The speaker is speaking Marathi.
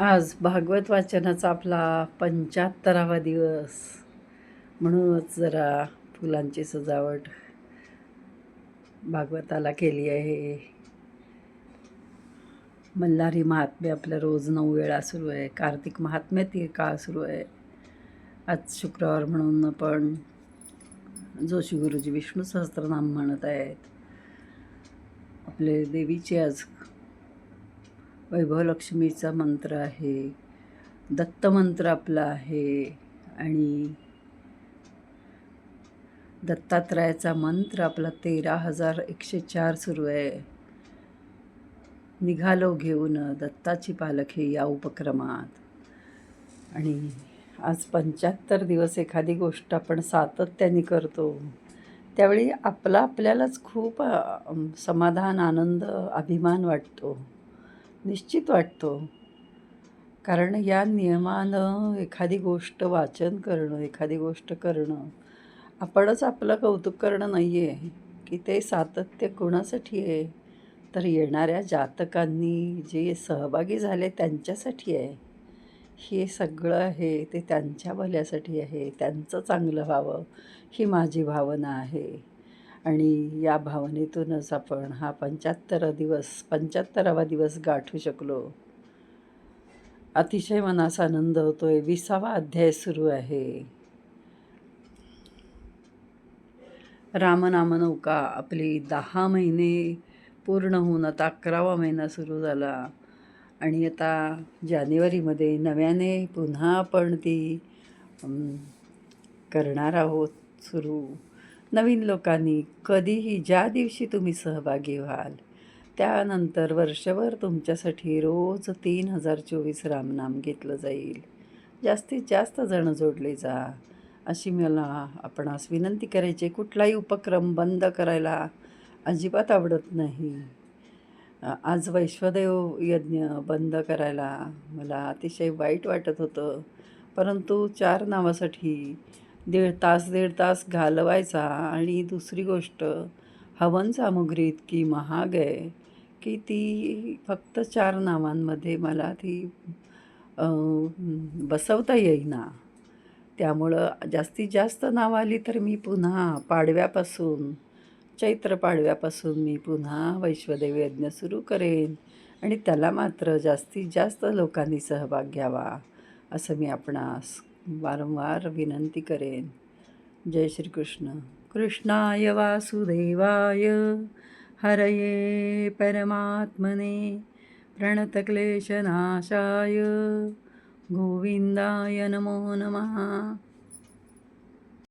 आज भागवत वाचनाचा आपला पंच्याहत्तरावा दिवस. म्हणूनच जरा फुलांची सजावट भागवताला केली आहे. मल्हारी महात्म्य आपल्या रोज नऊ वेळा सुरू आहे. कार्तिक महात्म्य ती काळ सुरू आहे. आज शुक्रवार म्हणून आपण जोशी गुरुजी विष्णू सहस्त्रनाम म्हणत आहेत. आपले देवीचे आज वैभवलक्ष्मीचा मंत्र आहे दत्तमंत्र आपला आहे आणि दत्तात्रयाचा मंत्र आपला तेरा हजार एकशे चार सुरू आहे. निघालो घेऊन दत्ताची पालखी या उपक्रमात. आणि आज पंच्याहत्तर दिवस एखादी गोष्ट आपण सातत्याने करतो त्यावेळी आपला आपल्यालाच खूप समाधान आनंद अभिमान वाटतो. निश्चित वाटतो. कारण या नियमानं एखादी गोष्ट वाचन करणं एखादी गोष्ट करणं आपणच आपलं कौतुक करणं नाही आहे की ते सातत्य कोणासाठी आहे? तर येणाऱ्या जातकांनी जे सहभागी झाले त्यांच्यासाठी आहे. हे सगळं आहे ते त्यांच्या भल्यासाठी आहे त्यांचं चांगलं व्हावं ही माझी भावना आहे. आणि या भावनेतूनच आपण हा पंच्याहत्तर दिवस पंच्याहत्तरावा दिवस गाठू शकलो. अतिशय मनास आनंद होतोय. विसावा अध्याय सुरू आहे. रामनामनौका आपली दहा महिने पूर्ण होऊन आता अकरावा महिना सुरू झाला. आणि आता जानेवारीमध्ये नव्याने पुन्हा आपण ती करणार आहोत सुरू. नवीन लोकांनी कधीही ज्या दिवशी तुम्ही सहभागी व्हाल त्यानंतर वर्षभर तुमच्यासाठी रोज तीन हजार चोवीस रामनाम घेतलं जाईल. जास्तीत जास्त जण जोडले जा. अशी मला आपणास विनंती करायची कुठलाही उपक्रम बंद करायला अजिबात आवडत नाही. आज वैश्वदेव यज्ञ बंद करायला मला अतिशय वाईट वाटत होतं परंतु चार नावासाठी दीड तास दीड तास घालवायचा. आणि दुसरी गोष्ट हवन सामुग्री इतकी महाग आहे की ती फक्त चार नावांमध्ये मला ती बसवता येईना. त्यामुळं जास्तीत जास्त नाव आली तर मी पुन्हा पाडव्यापासून चैत्र पाडव्यापासून मी पुन्हा वैश्वदेव यज्ञ सुरू करेन. आणि त्याला मात्र जास्तीत जास्त लोकांनी सहभाग घ्यावा असं मी आपणास वारंवार विनंती करेन. जय श्रीकृष्ण. कृष्णाय वासुदेवाय. हरये परमात्मने प्रणतक्लेशनाशाय. गोविंदाय नमो नमः.